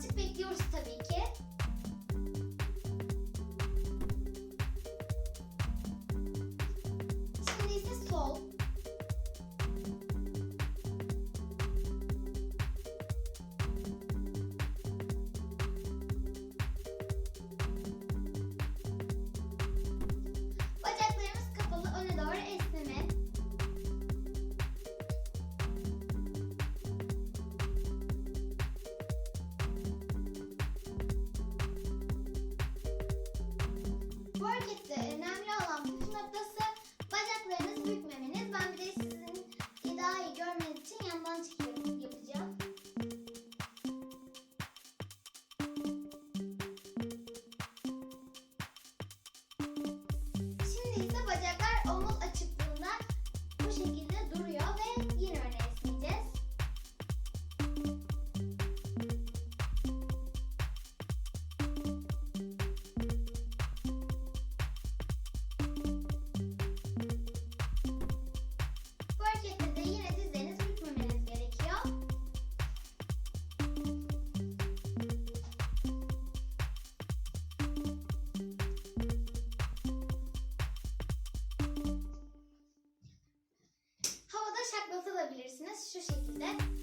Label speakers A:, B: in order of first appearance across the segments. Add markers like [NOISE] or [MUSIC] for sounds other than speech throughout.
A: to pick your That's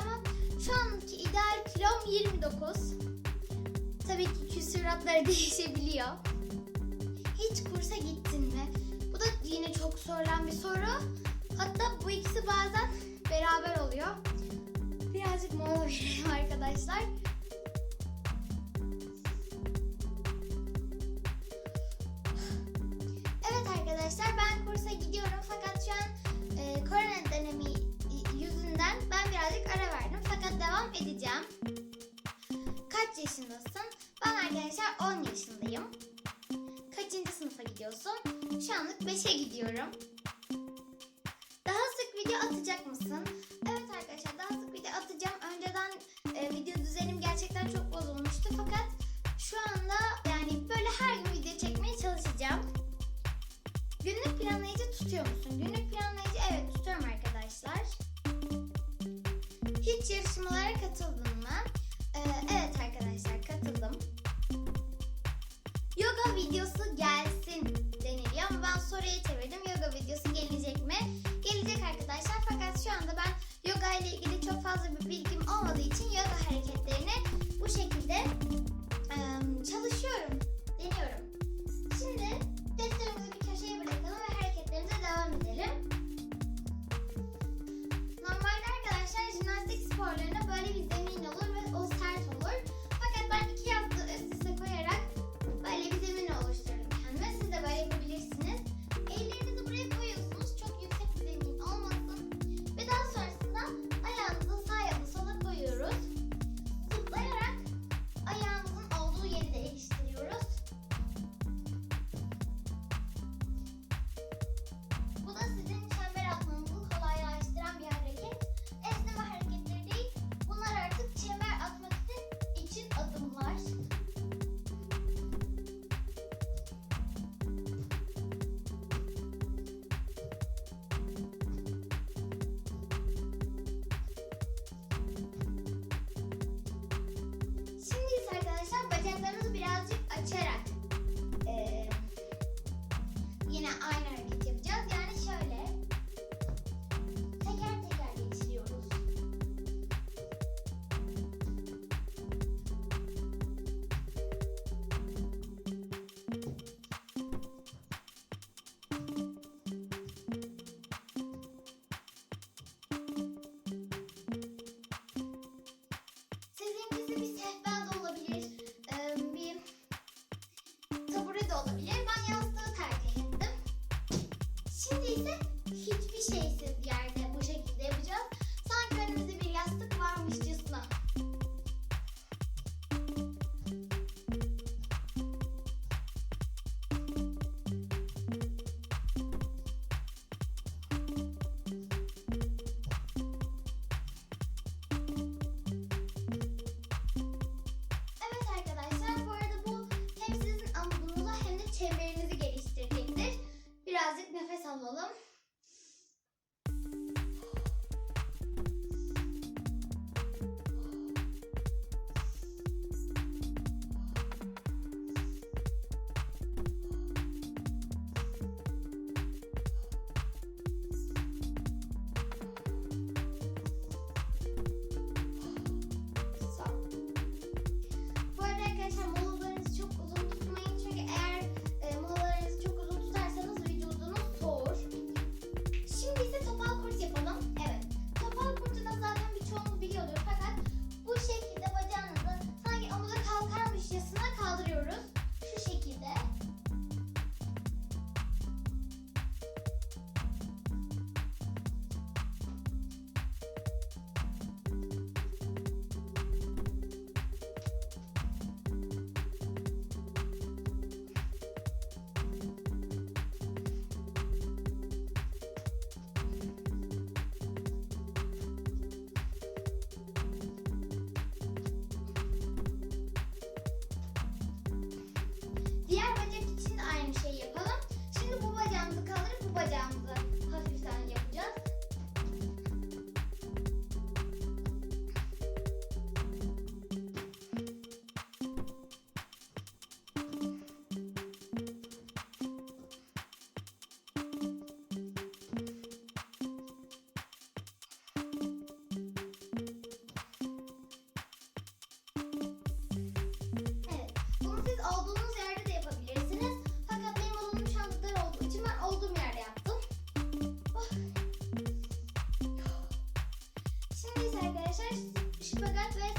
A: ama şu anki ideal kilom 29. Tabii ki küsuratları [LAUGHS] değişebiliyor. Hiç kursa gittin mi? Bu da yine çok sorulan bir soru. Hatta bu ikisi bazen beraber oluyor. Birazcık mola [LAUGHS] verelim arkadaşlar. mahvedeceğim. Kaç yaşındasın? Ben arkadaşlar 10 yaşındayım. Kaçıncı sınıfa gidiyorsun? Şu anlık 5'e gidiyorum. Daha sık video atacak mısın? Evet arkadaşlar daha sık video atacağım. Önceden e, video düzenim gerçekten çok bozulmuştu fakat şu anda yani böyle her gün video çekmeye çalışacağım. Günlük planlayıcı tutuyor musun? Günlük planlayıcı evet tutuyorum arkadaşlar yarışmalara katıldınız.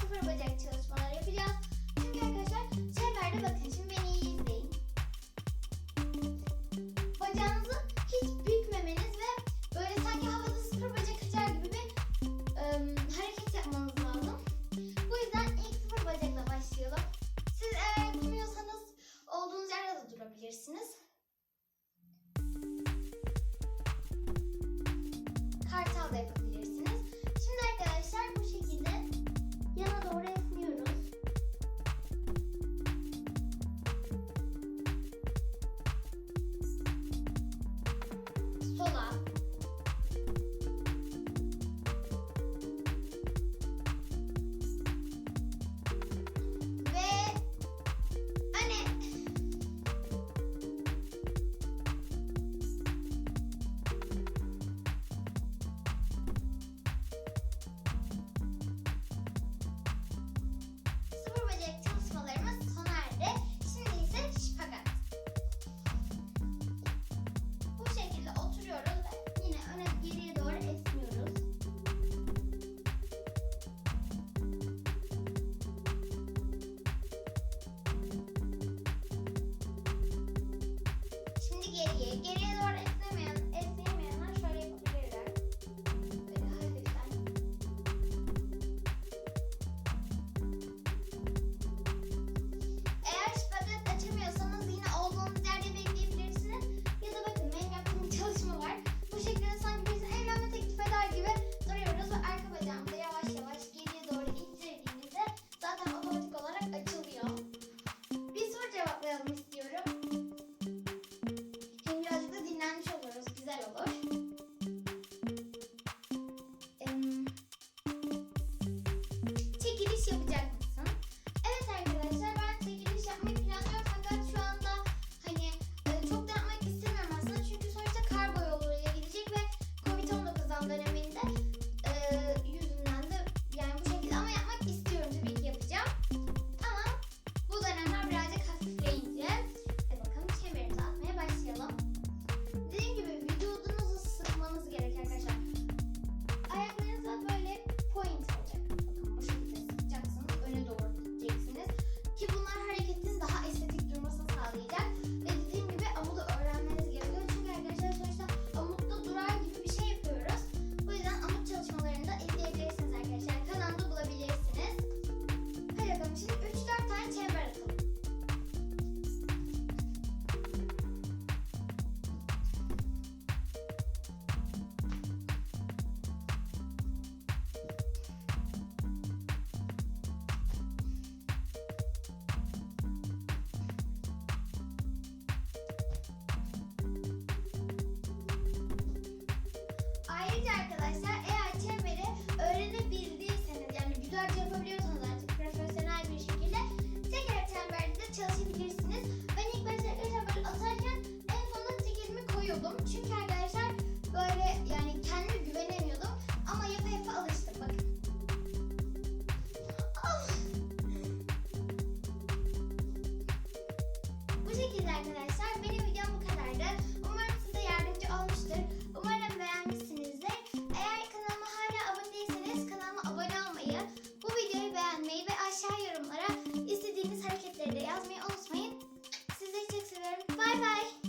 A: sıfır bacak çalışmaları yapacağız. Çünkü arkadaşlar çemberde bakın şimdi benim